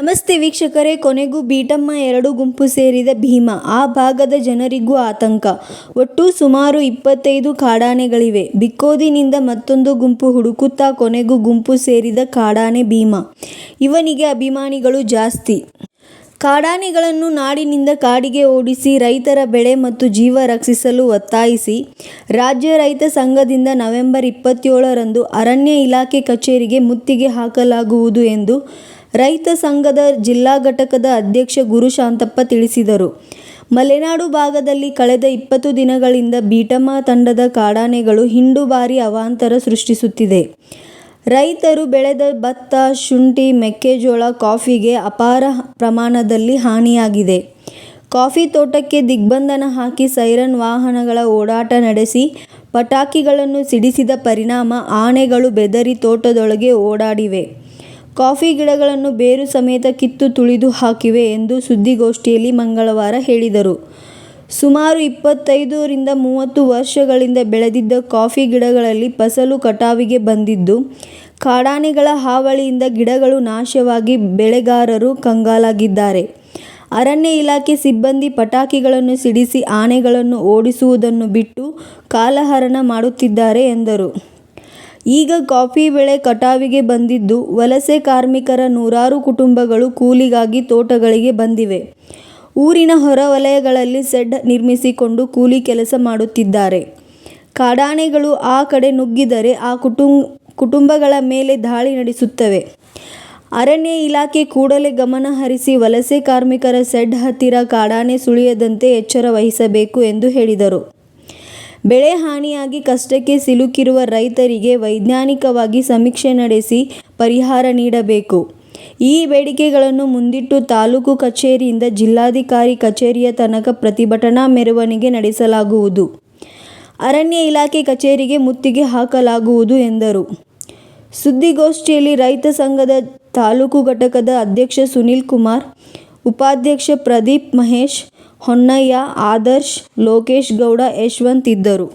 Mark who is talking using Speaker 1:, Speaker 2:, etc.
Speaker 1: ನಮಸ್ತೆ ವೀಕ್ಷಕರೇ, ಕೊನೆಗೂ ಬೀಟಮ್ಮ ಎರಡು ಗುಂಪು ಸೇರಿದ ಭೀಮ. ಆ ಭಾಗದ ಜನರಿಗೂ ಆತಂಕ. ಒಟ್ಟು ಸುಮಾರು ಇಪ್ಪತ್ತೈದು ಕಾಡಾನೆಗಳಿವೆ. ಬಿಕ್ಕೋದಿನಿಂದ ಮತ್ತೊಂದು ಗುಂಪು ಹುಡುಕುತ್ತಾ ಕೊನೆಗೂ ಗುಂಪು ಸೇರಿದ ಕಾಡಾನೆ ಭೀಮ. ಇವನಿಗೆ ಅಭಿಮಾನಿಗಳು ಜಾಸ್ತಿ. ಕಾಡಾನೆಗಳನ್ನು ನಾಡಿನಿಂದ ಕಾಡಿಗೆ ಓಡಿಸಿ ರೈತರ ಬೆಳೆ ಮತ್ತು ಜೀವ ರಕ್ಷಿಸಲು ಒತ್ತಾಯಿಸಿ, ರಾಜ್ಯ ರೈತ ಸಂಘದಿಂದ ನವೆಂಬರ್ ಇಪ್ಪತ್ತೇಳರಂದು ಅರಣ್ಯ ಇಲಾಖೆ ಕಚೇರಿಗೆ ಮುತ್ತಿಗೆ ಹಾಕಲಾಗುವುದು ಎಂದು ರೈತ ಸಂಘದ ಜಿಲ್ಲಾ ಘಟಕದ ಅಧ್ಯಕ್ಷ ಗುರುಶಾಂತಪ್ಪ ತಿಳಿಸಿದರು. ಮಲೆನಾಡು ಭಾಗದಲ್ಲಿ ಕಳೆದ ಇಪ್ಪತ್ತು ದಿನಗಳಿಂದ ಬೀಟಮ್ಮ ತಂಡದ ಕಾಡಾನೆಗಳು ಹಿಂಡು ಬಾರಿ ಅವಾಂತರ ಸೃಷ್ಟಿಸುತ್ತಿದೆ. ರೈತರು ಬೆಳೆದ ಭತ್ತ, ಶುಂಠಿ, ಮೆಕ್ಕೆಜೋಳ, ಕಾಫಿಗೆ ಅಪಾರ ಪ್ರಮಾಣದಲ್ಲಿ ಹಾನಿಯಾಗಿದೆ. ಕಾಫಿ ತೋಟಕ್ಕೆ ದಿಗ್ಬಂಧನ ಹಾಕಿ ಸೈರನ್ ವಾಹನಗಳ ಓಡಾಟ ನಡೆಸಿ ಪಟಾಕಿಗಳನ್ನು ಸಿಡಿಸಿದ ಪರಿಣಾಮ ಆನೆಗಳು ಬೆದರಿ ತೋಟದೊಳಗೆ ಓಡಾಡಿವೆ. ಕಾಫಿ ಗಿಡಗಳನ್ನು ಬೇರು ಸಮೇತ ಕಿತ್ತು ತುಳಿದು ಹಾಕಿವೆ ಎಂದು ಸುದ್ದಿಗೋಷ್ಠಿಯಲ್ಲಿ ಮಂಗಳವಾರ ಹೇಳಿದರು. ಸುಮಾರು ಇಪ್ಪತ್ತೈದರಿಂದ ಮೂವತ್ತು ವರ್ಷಗಳಿಂದ ಬೆಳೆದಿದ್ದ ಕಾಫಿ ಗಿಡಗಳಲ್ಲಿ ಫಸಲು ಕಟಾವಿಗೆ ಬಂದಿದ್ದು, ಕಾಡಾನೆಗಳ ಹಾವಳಿಯಿಂದ ಗಿಡಗಳು ನಾಶವಾಗಿ ಬೆಳೆಗಾರರು ಕಂಗಾಲಾಗಿದ್ದಾರೆ. ಅರಣ್ಯ ಇಲಾಖೆ ಸಿಬ್ಬಂದಿ ಪಟಾಕಿಗಳನ್ನು ಸಿಡಿಸಿ ಆನೆಗಳನ್ನು ಓಡಿಸುವುದನ್ನು ಬಿಟ್ಟು ಕಾಲಹರಣ ಮಾಡುತ್ತಿದ್ದಾರೆ ಎಂದರು. ಈಗ ಕಾಫಿ ಬೆಳೆ ಕಟಾವಿಗೆ ಬಂದಿದ್ದು ವಲಸೆ ಕಾರ್ಮಿಕರ ನೂರಾರು ಕುಟುಂಬಗಳು ಕೂಲಿಗಾಗಿ ತೋಟಗಳಿಗೆ ಬಂದಿವೆ. ಊರಿನ ಹೊರವಲಯಗಳಲ್ಲಿ ಸೆಡ್ ನಿರ್ಮಿಸಿಕೊಂಡು ಕೂಲಿ ಕೆಲಸ ಮಾಡುತ್ತಿದ್ದಾರೆ. ಕಾಡಾನೆಗಳು ಆ ಕಡೆ ನುಗ್ಗಿದರೆ ಆ ಕುಟುಂಬ ಕುಟುಂಬಗಳ ಮೇಲೆ ದಾಳಿ ನಡೆಸುತ್ತವೆ. ಅರಣ್ಯ ಇಲಾಖೆ ಕೂಡಲೇ ಗಮನ ಹರಿಸಿ ವಲಸೆ ಕಾರ್ಮಿಕರ ಸೆಡ್ ಹತ್ತಿರ ಕಾಡಾನೆ ಸುಳಿಯದಂತೆ ಎಚ್ಚರ ವಹಿಸಬೇಕು ಎಂದು ಹೇಳಿದರು. ಬೆಳೆ ಹಾನಿಯಾಗಿ ಕಷ್ಟಕ್ಕೆ ಸಿಲುಕಿರುವ ರೈತರಿಗೆ ವೈಜ್ಞಾನಿಕವಾಗಿ ಸಮೀಕ್ಷೆ ನಡೆಸಿ ಪರಿಹಾರ ನೀಡಬೇಕು. ಈ ಬೇಡಿಕೆಗಳನ್ನು ಮುಂದಿಟ್ಟು ತಾಲೂಕು ಕಚೇರಿಯಿಂದ ಜಿಲ್ಲಾಧಿಕಾರಿ ಕಚೇರಿಯ ತನಕ ಪ್ರತಿಭಟನಾ ಮೆರವಣಿಗೆ ನಡೆಸಲಾಗುವುದು. ಅರಣ್ಯ ಇಲಾಖೆ ಕಚೇರಿಗೆ ಮುತ್ತಿಗೆ ಹಾಕಲಾಗುವುದು ಎಂದರು. ಸುದ್ದಿಗೋಷ್ಠಿಯಲ್ಲಿ ರೈತ ಸಂಘದ ತಾಲೂಕು ಘಟಕದ ಅಧ್ಯಕ್ಷ ಸುನೀಲ್ ಕುಮಾರ್, ಉಪಾಧ್ಯಕ್ಷ ಪ್ರದೀಪ್ ಮಹೇಶ್ ಹೊನ್ನಯ್ಯ ಆದರ್ಶ್ ಲೋಕೇಶ್ ಗೌಡ ಯಶವಂತ್ ಇದ್ದರು.